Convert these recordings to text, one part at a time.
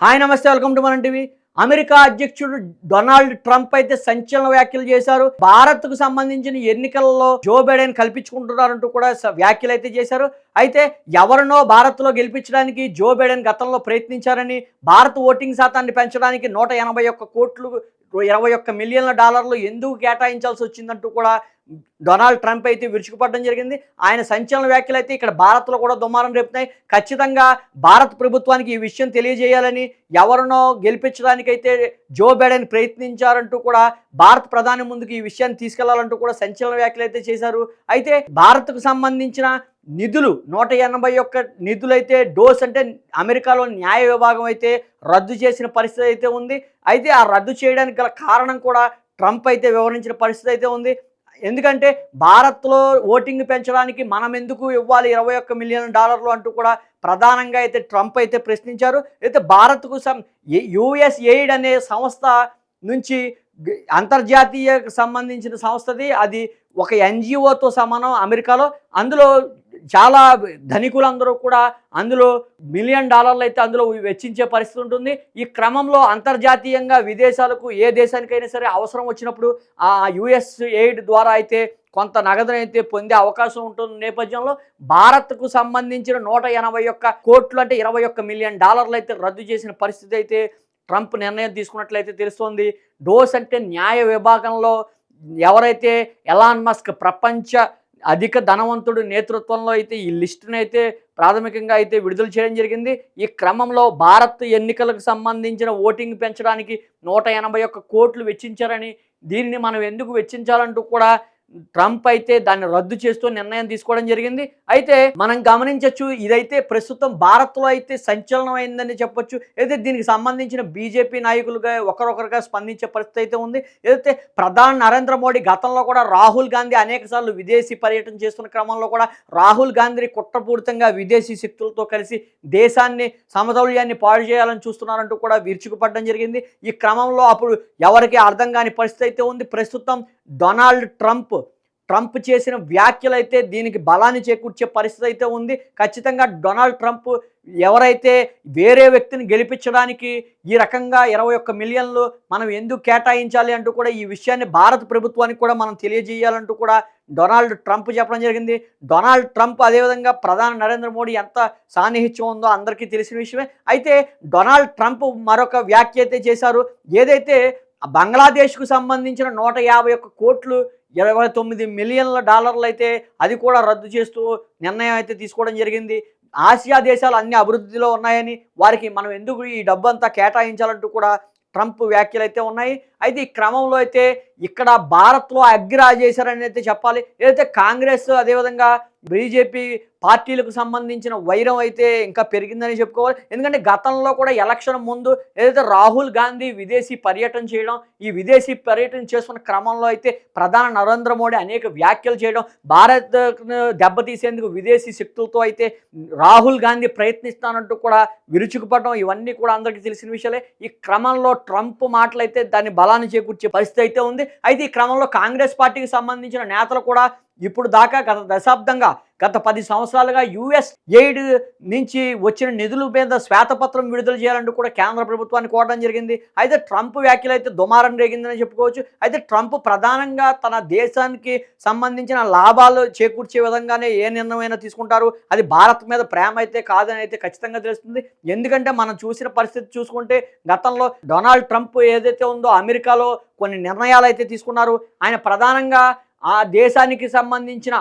Hi నమస్తే welcome to మన TV. America అధ్యక్షుడు డొనాల్డ్ ట్రంప్ అయితే సంచలన వ్యాఖ్యలు చేశారు. భారత్కు సంబంధించిన ఎన్నికల్లో జో బైడెన్ కల్పించుకుంటున్నారంటూ కూడా వ్యాఖ్యలు అయితే చేశారు. అయితే ఎవరినో భారత్లో గెలిపించడానికి జో బైడెన్ గతంలో ప్రయత్నించారని భారత్ ఓటింగ్ శాతాన్ని పెంచడానికి నూట ఎనభై ఒక్క కోట్లు ఇరవై ఒక్క మిలియన్ల డాలర్లు ఎందుకు కేటాయించాల్సి వచ్చిందంటూ కూడా డొనాల్డ్ ట్రంప్ అయితే విరుచుకుపడడం జరిగింది. ఆయన సంచలన వ్యాఖ్యలు అయితే ఇక్కడ భారత్లో కూడా దుమారం రేపుతున్నాయి. ఖచ్చితంగా భారత ప్రభుత్వానికి ఈ విషయం తెలియజేయాలని ఎవరినో గెలిపించడానికైతే జో బైడెన్ ప్రయత్నించారంటూ కూడా భారత ప్రధాని ముందుకు ఈ విషయాన్ని తీసుకెళ్ళాలంటూ కూడా సంచలన వ్యాఖ్యలు అయితే చేశారు. అయితే భారత్కు సంబంధించిన నిధులు నూట ఎనభై ఒక్క నిధులైతే డోస్ అంటే అమెరికాలో న్యాయ విభాగం అయితే రద్దు చేసిన పరిస్థితి అయితే ఉంది. అయితే ఆ రద్దు చేయడానికి గల కారణం కూడా ట్రంప్ అయితే వివరించిన పరిస్థితి అయితే ఉంది. ఎందుకంటే భారత్లో ఓటింగ్ పెంచడానికి మనం ఎందుకు ఇవ్వాలి ఇరవై ఒక్క మిలియన్ డాలర్లు అంటూ కూడా ప్రధానంగా అయితే ట్రంప్ అయితే ప్రశ్నించారు. అయితే భారత్కు సం యుఎస్ ఎయిడ్ అనే సంస్థ నుంచి అంతర్జాతీయకు అంతర్జాతీయ సంబంధించిన సంస్థది అది ఒక ఎన్జిఓతో సమానం అమెరికాలో. అందులో చాలా ధనికులందరూ కూడా అందులో మిలియన్ డాలర్లు అయితే అందులో వెచ్చించే పరిస్థితి ఉంటుంది. ఈ క్రమంలో అంతర్జాతీయంగా విదేశాలకు ఏ దేశానికైనా సరే అవసరం వచ్చినప్పుడు ఆ యుఎస్ ఎయిడ్ ద్వారా అయితే కొంత నగదును అయితే పొందే అవకాశం ఉంటుంది. నేపథ్యంలో భారత్కు సంబంధించిన నూట ఎనభై ఒక్క కోట్లు అంటే ఇరవై ఒక్క మిలియన్ డాలర్లు అయితే రద్దు చేసిన పరిస్థితి అయితే ట్రంప్ నిర్ణయం తీసుకున్నట్లయితే తెలుస్తోంది. డోస్ అంటే న్యాయ విభాగంలో ఎవరైతే ఎలాన్ మస్క్ ప్రపంచ అధిక ధనవంతుడు నేతృత్వంలో అయితే ఈ లిస్టును అయితే ప్రాథమికంగా అయితే విడుదల చేయడం జరిగింది. ఈ క్రమంలో భారత్ ఎన్నికలకు సంబంధించిన ఓటింగ్ పెంచడానికి నూట ఎనభై ఒక్క కోట్లు వెచ్చించారని దీనిని మనం ఎందుకు వెచ్చించాలంటూ కూడా ట్రంప్ అయితే దాన్ని రద్దు చేస్తూ నిర్ణయం తీసుకోవడం జరిగింది. అయితే మనం గమనించవచ్చు ఇదైతే ప్రస్తుతం భారత్లో అయితే సంచలనం అయిందని చెప్పొచ్చు. అయితే దీనికి సంబంధించిన బీజేపీ నాయకులుగా ఒకరొకరుగా స్పందించే పరిస్థితి అయితే ఉంది. ఏదైతే ప్రధాని నరేంద్ర మోడీ గతంలో కూడా రాహుల్ గాంధీ అనేక విదేశీ పర్యటన చేస్తున్న క్రమంలో కూడా రాహుల్ గాంధీ కుట్రపూరితంగా విదేశీ శక్తులతో కలిసి దేశాన్ని సమతౌల్యాన్ని పాడు చేయాలని చూస్తున్నారంటూ కూడా విరుచుకుపడడం జరిగింది. ఈ క్రమంలో అప్పుడు ఎవరికి అర్థం కాని పరిస్థితి అయితే ఉంది. ప్రస్తుతం డొనాల్డ్ ట్రంప్ ట్రంప్ చేసిన వ్యాఖ్యలు అయితే దీనికి బలాన్ని చేకూర్చే పరిస్థితి అయితే ఉంది. ఖచ్చితంగా డొనాల్డ్ ట్రంప్ ఎవరైతే వేరే వ్యక్తిని గెలిపించడానికి ఈ రకంగా ఇరవై ఒక్క మిలియన్లు మనం ఎందుకు కేటాయించాలి అంటూ కూడా ఈ విషయాన్ని భారత ప్రభుత్వానికి కూడా మనం తెలియజేయాలంటూ కూడా డొనాల్డ్ ట్రంప్ చెప్పడం జరిగింది. డొనాల్డ్ ట్రంప్ అదేవిధంగా ప్రధాని నరేంద్ర మోడీ ఎంత సాన్నిహిత్యం ఉందో అందరికీ తెలిసిన విషయమే. అయితే డొనాల్డ్ ట్రంప్ మరొక వ్యాఖ్య అయితే చేశారు. ఏదైతే బంగ్లాదేశ్కు సంబంధించిన నూట యాభై ఒక్క కోట్లు ఇరవై తొమ్మిది మిలియన్ల డాలర్లు అయితే అది కూడా రద్దు చేస్తూ నిర్ణయం అయితే తీసుకోవడం జరిగింది. ఆసియా దేశాలు అన్ని అభివృద్ధిలో ఉన్నాయని వారికి మనం ఎందుకు ఈ డబ్బు అంతా కేటాయించాలంటూ కూడా ట్రంప్ వ్యాఖ్యలు అయితే ఉన్నాయి. అయితే ఈ క్రమంలో అయితే ఇక్కడ భారత్లో అగ్రి చేశారని అయితే చెప్పాలి ఏదైతే కాంగ్రెస్ అదేవిధంగా బీజేపీ పార్టీలకు సంబంధించిన వైరం అయితే ఇంకా పెరిగిందని చెప్పుకోవాలి. ఎందుకంటే గతంలో కూడా ఎలక్షన్ ముందు ఏదైతే రాహుల్ గాంధీ విదేశీ పర్యటన చేయడం ఈ విదేశీ పర్యటన చేస్తున్న క్రమంలో అయితే ప్రధాని నరేంద్ర మోడీ అనేక వ్యాఖ్యలు చేయడం భారత్ దెబ్బతీసేందుకు విదేశీ శక్తులతో అయితే రాహుల్ గాంధీ ప్రయత్నిస్తానంటూ కూడా విరుచుకుపడడం ఇవన్నీ కూడా అందరికీ తెలిసిన విషయాలే. ఈ క్రమంలో ట్రంప్ మాటలైతే దాన్ని బలాన్ని చేకూర్చే పరిస్థితి అయితే ఉంది. అయితే ఈ క్రమంలో కాంగ్రెస్ పార్టీకి సంబంధించిన నేతలు కూడా ఇప్పుడు దాకా గత దశాబ్దంగా గత పది సంవత్సరాలుగా యుఎస్ ఎయిడ్ నుంచి వచ్చిన నిధుల మీద శ్వేతపత్రం విడుదల చేయాలంటూ కూడా కేంద్ర ప్రభుత్వాన్ని కోరడం జరిగింది. అయితే ట్రంప్ వ్యాఖ్యలు అయితే దుమారం రేగిందని చెప్పుకోవచ్చు. అయితే ట్రంప్ ప్రధానంగా తన దేశానికి సంబంధించిన లాభాలు చేకూర్చే విధంగానే ఏ నిర్ణయమైనా తీసుకుంటారు? అది భారత్ మీద ప్రేమ అయితే కాదని అయితే ఖచ్చితంగా తెలుస్తుంది. ఎందుకంటే మనం చూసిన పరిస్థితి చూసుకుంటే గతంలో డొనాల్డ్ ట్రంప్ ఏదైతే ఉందో అమెరికాలో కొన్ని నిర్ణయాలు అయితే తీసుకున్నారు. ఆయన ప్రధానంగా ఆ దేశానికి సంబంధించిన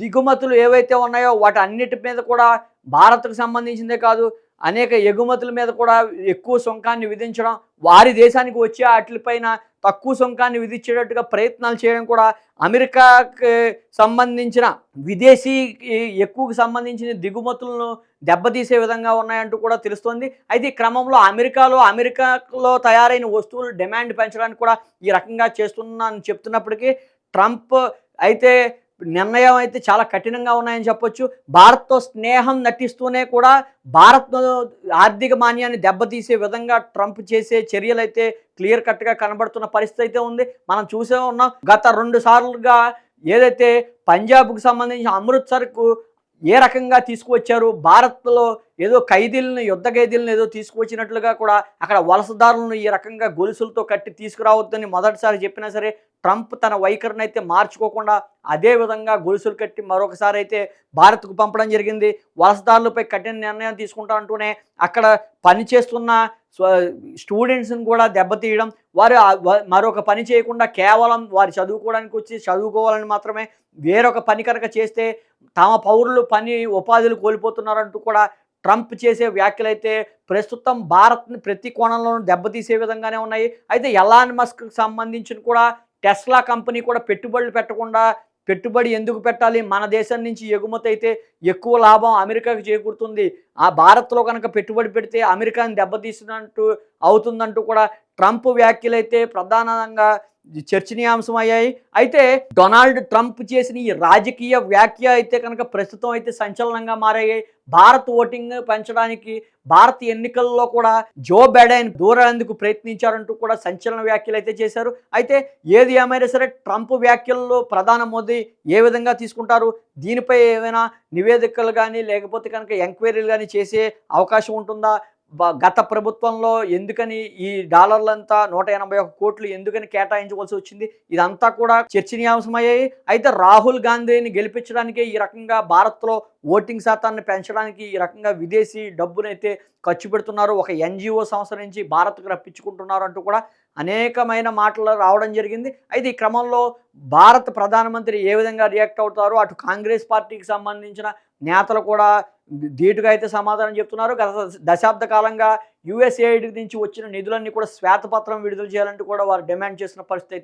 దిగుమతులు ఏవైతే ఉన్నాయో వాటి అన్నిటి మీద కూడా భారత్కు సంబంధించిందే కాదు అనేక ఎగుమతుల మీద కూడా ఎక్కువ సుంకాన్ని విధించడం వారి దేశానికి వచ్చే వాటిపైన తక్కువ సుంకాన్ని విధించేటట్టుగా ప్రయత్నాలు చేయడం కూడా అమెరికాకి సంబంధించిన విదేశీ ఎక్కువకు సంబంధించిన దిగుమతులను దెబ్బతీసే విధంగా ఉన్నాయంటూ కూడా తెలుస్తోంది. అయితే ఈ క్రమంలో అమెరికాలో అమెరికాలో తయారైన వస్తువులు డిమాండ్ పెంచడానికి కూడా ఈ రకంగా చేస్తున్నా చెప్తున్నప్పటికీ ట్రంప్ అయితే నిర్ణయం అయితే చాలా కఠినంగా ఉన్నాయని చెప్పొచ్చు. భారత్తో స్నేహం నటిస్తూనే కూడా భారత్ ఆర్థిక మాన్యాన్ని దెబ్బతీసే విధంగా ట్రంప్ చేసే చర్యలు అయితే క్లియర్ కట్గా కనబడుతున్న పరిస్థితి అయితే ఉంది. మనం చూసే ఉన్నాం గత రెండు సార్లుగా ఏదైతే పంజాబ్కు సంబంధించి అమృత్సర్కు ఏ రకంగా తీసుకువచ్చారు భారత్లో ఏదో ఖైదీలను యుద్ధ ఖైదీలను ఏదో తీసుకువచ్చినట్లుగా కూడా అక్కడ వలసదారులను ఈ రకంగా గొలుసులతో కట్టి తీసుకురావద్దని మొదటిసారి చెప్పినా సరే ట్రంప్ తన వైఖరిని అయితే మార్చుకోకుండా అదే విధంగా గొలుసులు కట్టి మరొకసారి అయితే భారత్కు పంపడం జరిగింది. వలసదారులపై కఠిన నిర్ణయం తీసుకుంటా అంటూనే అక్కడ పనిచేస్తున్న స్టూడెంట్స్ని కూడా దెబ్బతీయడం వారు మరొక పని చేయకుండా కేవలం వారు చదువుకోవడానికి వచ్చి చదువుకోవాలని మాత్రమే వేరొక పని కనుక చేస్తే తమ పౌరులు పని ఉపాధులు కోల్పోతున్నారంటూ కూడా ట్రంప్ చేసే వ్యాఖ్యలు అయితే ప్రస్తుతం భారత్ని ప్రతి కోణంలోనూ దెబ్బతీసే విధంగానే ఉన్నాయి. అయితే ఎలాన్ మస్క్ సంబంధించిన కూడా టెస్లా కంపెనీ కూడా పెట్టుబడులు పెట్టకుండా పెట్టుబడి ఎందుకు పెట్టాలి? మన దేశం నుంచి ఎగుమతి అయితే ఎక్కువ లాభం అమెరికాకు చేకూరుతుంది. ఆ భారత్లో కనుక పెట్టుబడి పెడితే అమెరికాని దెబ్బతీసినట్టు అవుతుందంటూ కూడా ట్రంప్ వ్యాఖ్యలైతే ప్రధానంగా చర్చనీయాంశం అయ్యాయి. అయితే డొనాల్డ్ ట్రంప్ చేసిన ఈ రాజకీయ వ్యాఖ్య అయితే కనుక ప్రస్తుతం అయితే సంచలనంగా మారాయి. భారత్ ఓటింగ్ పెంచడానికి భారత ఎన్నికల్లో కూడా జో బైడెన్ దూరేందుకు ప్రయత్నించారంటూ కూడా సంచలన వ్యాఖ్యలు అయితే చేశారు. అయితే ఏది ఏమైనా సరే ట్రంప్ వ్యాఖ్యల్లో ప్రధాన మోదీ ఏ విధంగా తీసుకుంటారు? దీనిపై ఏమైనా నివేదికలు కానీ లేకపోతే కనుక ఎంక్వైరీలు కానీ చేసే అవకాశం ఉంటుందా? గత ప్రభుత్వంలో ఎందుకని ఈ డాలర్లంతా నూట ఎనభై ఒక కోట్లు ఎందుకని కేటాయించవలసి వచ్చింది? ఇదంతా కూడా చర్చనీయాంశమయ్యాయి. అయితే రాహుల్ గాంధీని గెలిపించడానికి ఈ రకంగా భారత్లో ఓటింగ్ శాతాన్ని పెంచడానికి ఈ రకంగా విదేశీ డబ్బునైతే ఖర్చు పెడుతున్నారు. ఒక ఎన్జిఓ సంస్థ నుంచి భారత్కు రప్పించుకుంటున్నారు అంటూ కూడా అనేకమైన మాటలు రావడం జరిగింది. అయితే ఈ క్రమంలో భారత ప్రధానమంత్రి ఏ విధంగా రియాక్ట్ అవుతారు అటు కాంగ్రెస్ పార్టీకి సంబంధించిన నేతలు కూడా ధీటుగా అయితే సమాధానం చెప్తున్నారు. గత దశాబ్ద కాలంగా యుఎస్ఏఐడి నుంచి వచ్చిన నిధులన్నీ కూడా శ్వేతపత్రం విడుదల చేయాలంటూ కూడా వారు డిమాండ్ చేసిన పరిస్థితి